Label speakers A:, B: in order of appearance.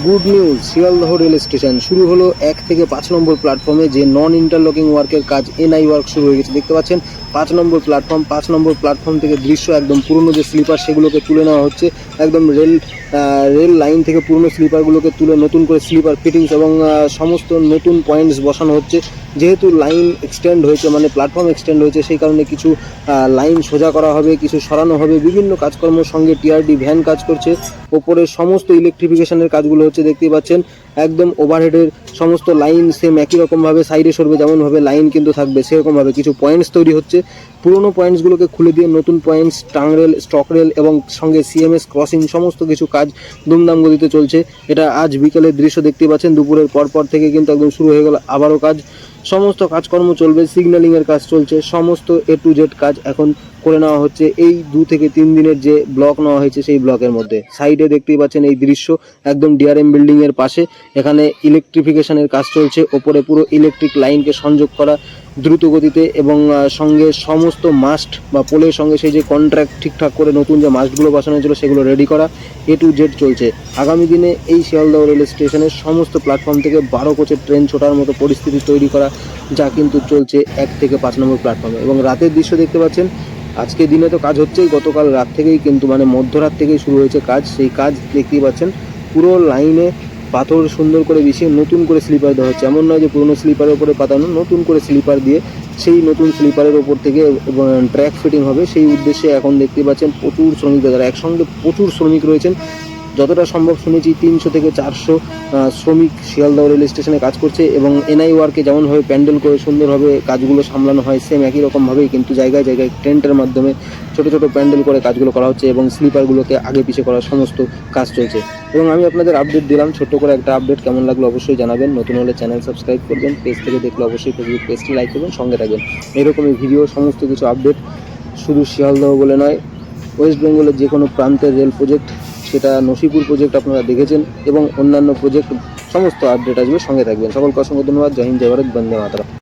A: Good news Sealdah rail station শুরু হলো এক থেকে পাঁচ নম্বর প্ল্যাটফর্মে যে নন ইন্টারলকিং ওয়ার্কের কাজ এনআই ওয়ার্ক শুরু হয়ে গেছে। দেখতে পাচ্ছেন, পাঁচ নম্বর প্ল্যাটফর্ম পাঁচ নম্বর প্ল্যাটফর্ম থেকে দৃশ্য একদম পুরনো যে স্লিপার সেগুলোকে তুলে নেওয়া হচ্ছে, একদম রেল রেল লাইন থেকে পুরনো স্লিপারগুলোকে তুলে নতুন করে স্লিপার ফিটিংস এবং সমস্ত নতুন পয়েন্টস বসানো হচ্ছে। যেহেতু লাইন এক্সটেন্ড হয়েছে মানে প্ল্যাটফর্ম এক্সটেন্ড হয়েছে, সেই কারণে কিছু লাইন সোজা করা হবে, কিছু সরানো হবে, বিভিন্ন কাজকর্মের সঙ্গে টিআরডি ভ্যান কাজ করছে। ওপরে সমস্ত ইলেকট্রিফিকেশনের কাজগুলো হচ্ছে দেখতে পাচ্ছেন। একদম ওভারহেডের সমস্ত লাইন সেম একই রকমভাবে সাইডে সরবে, যেমনভাবে লাইন কিন্তু থাকবে, সেরকমভাবে কিছু পয়েন্টস তৈরি হচ্ছে। পুরোনো পয়েন্টসগুলোকে খুলে দিয়ে নতুন points tongue rail, stock rail এবং সঙ্গে সিএমএস ক্রসিং সমস্ত কিছু কাজ দুমদাম গতিতে চলছে। এটা আজ বিকেলের দৃশ্য দেখতে পাচ্ছেন। দুপুরের পর পর থেকে কিন্তু একদম শুরু হয়ে গেল আবারও কাজ। সমস্ত কাজকর্ম চলবে সিগন্যালিংয়ের কাজ চলছে। সমস্ত এ টু জেড কাজ এখন করে নেওয়া হচ্ছে। এই দু থেকে তিন দিনের যে ব্লক নেওয়া হয়েছে সেই ব্লকের মধ্যে। সাইডে দেখতেই পাচ্ছেন এই দৃশ্য একদম ডিআরএম বিল্ডিং এর পাশে। এখানে ইলেকট্রিফিকেশনের কাজ চলছে। ওপরে পুরো ইলেকট্রিক লাইনকে সংযোগ করা দ্রুত গতিতে এবং সঙ্গে সমস্ত মাস্ট বা পোলের সঙ্গে সেই যে কন্ট্রাক্ট ঠিকঠাক করে নতুন যে মাস্টগুলো বসানো হয়েছিল সেগুলো রেডি করা। এ টু জেড চলছে। আগামী দিনে এই শিয়ালদহ রেল স্টেশনের সমস্ত প্ল্যাটফর্ম থেকে বারো কোচের ট্রেন ছোটার মতো পরিস্থিতি তৈরি করা, যা কিন্তু চলছে এক থেকে পাঁচ নম্বর প্ল্যাটফর্মে এবং রাতের দৃশ্য দেখতে পাচ্ছেন আজকে দিনে তো কাজ হচ্ছেই, গতকাল রাত থেকেই কিন্তু মানে মধ্যরাত থেকেই শুরু হয়েছে কাজ, সেই কাজ দেখতেই পাচ্ছেন, পুরো লাইনে পাথর সুন্দর করে বিছিয়ে নতুন করে স্লিপার দেওয়া হচ্ছে। এমন নয় যে পুরনো স্লিপারের উপরে পাতানো, নতুন করে স্লিপার দিয়ে সেই নতুন স্লিপারের ওপর থেকে ট্র্যাক ফিটিং হবে। সেই উদ্দেশ্যে এখন দেখতে পাচ্ছেন প্রচুর শ্রমিক যারা একসঙ্গে প্রচুর শ্রমিক রয়েছেন। যতটা সম্ভব শুনেছি, তিনশো থেকে চারশো শ্রমিক শিয়ালদহ রেল স্টেশনে কাজ করছে এবং এনআই ওয়ার্কে যেমনভাবে প্যান্ডেল করে সুন্দরভাবে কাজগুলো সামলানো হয় সেম একই রকমভাবেই কিন্তু জায়গায় জায়গায় টেন্টের মাধ্যমে ছোট ছোট প্যান্ডেল করে কাজগুলো করা হচ্ছে এবং স্লিপারগুলোকে আগে পিছিয়ে করার সমস্ত কাজ চলছে। এবং আমি আপনাদের আপডেট দিলাম, ছোট্ট করে একটা আপডেট কেমন লাগল অবশ্যই জানাবেন। নতুন হলে চ্যানেল সাবস্ক্রাইব করবেন পেজ থেকে দেখলে অবশ্যই ফেসবুক পেজটি লাইক করবেন, সঙ্গে থাকবেন। এরকমই ভিডিও সমস্ত কিছু আপডেট শুধু শিয়ালদহ বলে নয় ওয়েস্ট বেঙ্গলের যে কোনো প্রান্তের রেল প্রজেক্ট সেটা নসিপুর প্রজেক্ট আপনারা দেখেছেন এবং অন্যান্য প্রজেক্ট সমস্ত আপডেট আসবে, সঙ্গে থাকবেন। সকলকে অসংখ্য ধন্যবাদ। জয় হিন্দ, জয় ভারত, বন্দে মাতরম।